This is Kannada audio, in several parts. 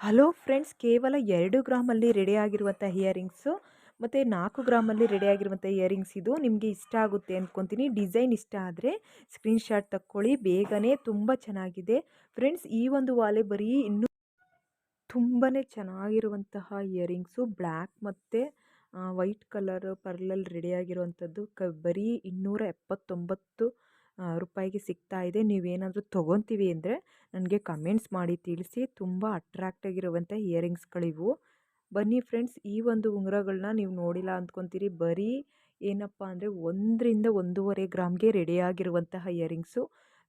ಹಲೋ ಫ್ರೆಂಡ್ಸ್, ಕೇವಲ ಎರಡು ಗ್ರಾಮಲ್ಲಿ ರೆಡಿಯಾಗಿರುವಂಥ ಇಯರಿಂಗ್ಸು ಮತ್ತು ನಾಲ್ಕು ಗ್ರಾಮಲ್ಲಿ ರೆಡಿಯಾಗಿರುವಂಥ ಇಯರಿಂಗ್ಸ್ ಇದು. ನಿಮಗೆ ಇಷ್ಟ ಆಗುತ್ತೆ ಅಂದ್ಕೊತೀನಿ ಡಿಸೈನ್ ಇಷ್ಟ ಆದರೆ ಸ್ಕ್ರೀನ್ಶಾಟ್ ತಕ್ಕೊಳ್ಳಿ. ಬೇಗನೆ ತುಂಬ ಚೆನ್ನಾಗಿದೆ. ಫ್ರೆಂಡ್ಸ್, ಈ ಒಂದು ವಾಲೆ ಬರೀ ಇನ್ನೂ ತುಂಬಾ ಚೆನ್ನಾಗಿರುವಂತಹ ಇಯರಿಂಗ್ಸು. ಬ್ಲ್ಯಾಕ್ ಮತ್ತು ವೈಟ್ ಕಲರ್ ಪರ್ಲಲ್ಲಿ ರೆಡಿಯಾಗಿರುವಂಥದ್ದು ಕ, ಬರೀ ಇನ್ನೂರ ಎಪ್ಪತ್ತೊಂಬತ್ತು ರೂಪಾಯಿಗೆ ಸಿಗ್ತಾ ಇದೆ. ನೀವೇನಾದರೂ ತೊಗೊತೀವಿ ಅಂದರೆ ನನಗೆ ಕಮೆಂಟ್ಸ್ ಮಾಡಿ ತಿಳಿಸಿ. ತುಂಬ ಅಟ್ರಾಕ್ಟಾಗಿರುವಂಥ ಇಯರಿಂಗ್ಸ್ಗಳಿವು ಬನ್ನಿ ಫ್ರೆಂಡ್ಸ್ ಈ ಒಂದು ಉಂಗುರಗಳನ್ನ ನೀವು ನೋಡಿಲ್ಲ ಅಂದ್ಕೊತೀರಿ. ಬರೀ ಏನಪ್ಪ ಅಂದರೆ ಒಂದರಿಂದ ಒಂದೂವರೆ ಗ್ರಾಮ್ಗೆ ರೆಡಿಯಾಗಿರುವಂತಹ ಇಯರಿಂಗ್ಸು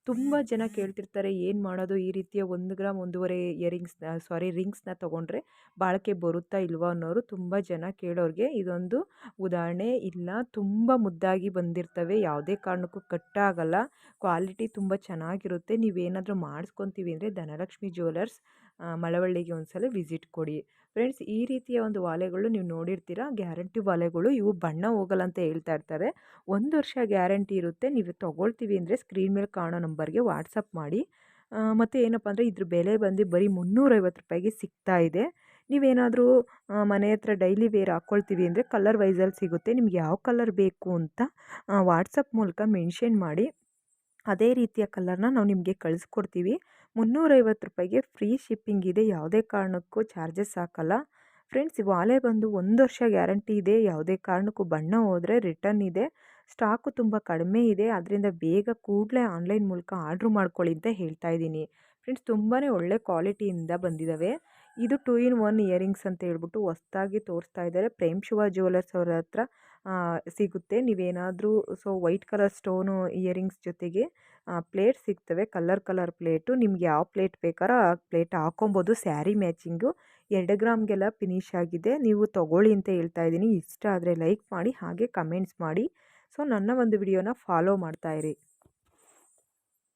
ತುಂಬ ಜನ ಕೇಳ್ತಿರ್ತಾರೆ, ಏನು ಮಾಡೋದು? ಈ ರೀತಿಯ ಒಂದು ಗ್ರಾಮ್ ಒಂದೂವರೆ ಇಯರಿಂಗ್ಸ್ನ ಸಾರಿ ರಿಂಗ್ಸ್ನ ತೊಗೊಂಡ್ರೆ ಬಾಳಿಕೆ ಬರುತ್ತಾ ಇಲ್ವಾ ಅನ್ನೋರು ತುಂಬ ಜನ ಕೇಳೋರಿಗೆ ಇದೊಂದು ಉದಾಹರಣೆ. ಇಲ್ಲ, ತುಂಬ ಮುದ್ದಾಗಿ ಬಂದಿರ್ತವೆ, ಯಾವುದೇ ಕಾರಣಕ್ಕೂ ಕಟ್ಟಾಗಲ್ಲ. ಕ್ವಾಲಿಟಿ ತುಂಬ ಚೆನ್ನಾಗಿರುತ್ತೆ. ನೀವೇನಾದರೂ ಮಾಡಿಸ್ಕೊತೀವಿ ಅಂದರೆ ಧನಲಕ್ಷ್ಮಿ ಜ್ಯುವೆಲರ್ಸ್ ಮಳವಳ್ಳಿಗೆ ಒಂದು ಸಲ ವಿಸಿಟ್ ಕೊಡಿ. ಫ್ರೆಂಡ್ಸ್, ಈ ರೀತಿಯ ಒಂದು ವಾಲೆಗಳು ನೀವು ನೋಡಿರ್ತೀರ? ಗ್ಯಾರಂಟಿ ವಾಲೆಗಳು ಇವು ಬಣ್ಣ ಹೋಗಲ್ಲ ಅಂತ ಹೇಳ್ತಾ ಇರ್ತಾರೆ. ಒಂದು ವರ್ಷ ಗ್ಯಾರಂಟಿ ಇರುತ್ತೆ. ನೀವು ತೊಗೊಳ್ತೀವಿ ಅಂದರೆ ಸ್ಕ್ರೀನ್ ಮೇಲೆ ಕಾಣೋ ನಂಬರ್ಗೆ ವಾಟ್ಸಪ್ ಮಾಡಿ. ಮತ್ತು ಏನಪ್ಪ ಅಂದರೆ ಇದ್ರ ಬೆಲೆ ಬಂದು ಬರೀ ಮುನ್ನೂರೈವತ್ತು ರೂಪಾಯಿಗೆ ಸಿಗ್ತಾ ಇದೆ. ನೀವೇನಾದರೂ ಮನೆ ಹತ್ರ ಡೈಲಿ ವೇರ್ ಹಾಕ್ಕೊಳ್ತೀವಿ ಅಂದರೆ ಕಲರ್ ವೈಸಲ್ಲಿ ಸಿಗುತ್ತೆ. ನಿಮ್ಗೆ ಯಾವ ಕಲರ್ ಬೇಕು ಅಂತ ವಾಟ್ಸಪ್ ಮೂಲಕ ಮೆನ್ಷನ್ ಮಾಡಿ, ಅದೇ ರೀತಿಯ ಕಲರ್ನ ನಾವು ನಿಮಗೆ ಕಳಿಸ್ಕೊಡ್ತೀವಿ. ಮುನ್ನೂರೈವತ್ತು ರೂಪಾಯಿಗೆ ಫ್ರೀ ಶಿಪ್ಪಿಂಗ್ ಇದೆ. ಯಾವುದೇ ಕಾರಣಕ್ಕೂ ಚಾರ್ಜಸ್ ಹಾಕಲ್ಲ. ಫ್ರೆಂಡ್ಸ್ ವಾಲೆ ಬಂದು ಒಂದು ವರ್ಷ ಗ್ಯಾರಂಟಿ ಇದೆ. ಯಾವುದೇ ಕಾರಣಕ್ಕೂ ಬಣ್ಣ ಹೋದರೆ ರಿಟರ್ನ್ ಇದೆ. ಸ್ಟಾಕು ತುಂಬ ಕಡಿಮೆ ಇದೆ. ಅದರಿಂದ ಬೇಗ ಕೂಡಲೇ ಆನ್ಲೈನ್ ಮೂಲಕ ಆರ್ಡ್ರ್ ಮಾಡ್ಕೊಳ್ಳಿ ಅಂತ ಹೇಳ್ತಾ ಇದ್ದೀನಿ. ಫ್ರೆಂಡ್ಸ್ ತುಂಬಾ ಒಳ್ಳೆ ಕ್ವಾಲಿಟಿಯಿಂದ ಬಂದಿದ್ದಾವೆ ಇದು ಟೂ ಇನ್ ಒನ್ ಇಯರಿಂಗ್ಸ್ ಅಂತ ಹೇಳ್ಬಿಟ್ಟು ಹೊಸ್ದಾಗಿ ತೋರಿಸ್ತಾ ಇದ್ದಾರೆ. ಪ್ರೇಮ್ ಶಿವ ಜ್ಯುವೆಲರ್ಸ್ ಅವರ ಹತ್ರ ಸಿಗುತ್ತೆ. ನೀವೇನಾದರೂ, so, white colour stone, earrings ಜೊತೆಗೆ ಪ್ಲೇಟ್ ಸಿಗ್ತವೆ. Colour colour plate. ನಿಮ್ಗೆ ಯಾವ ಪ್ಲೇಟ್ ಬೇಕಾರೋ ಆ ಪ್ಲೇಟ್ ಹಾಕೊಬೋದು ಸ್ಯಾರಿ ಮ್ಯಾಚಿಂಗು. ಎರಡು ಗ್ರಾಮ್ಗೆಲ್ಲ ಫಿನಿಶ್ ಆಗಿದೆ. ನೀವು ತೊಗೊಳ್ಳಿ ಅಂತ ಹೇಳ್ತಾ ಇದ್ದೀನಿ. ಇಷ್ಟ ಆದರೆ ಲೈಕ್ ಮಾಡಿ, ಹಾಗೆ ಕಮೆಂಟ್ಸ್ ಮಾಡಿ. ಸೊ, ನನ್ನ ಒಂದು ವಿಡಿಯೋನ ಫಾಲೋ ಮಾಡ್ತಾಯಿರಿ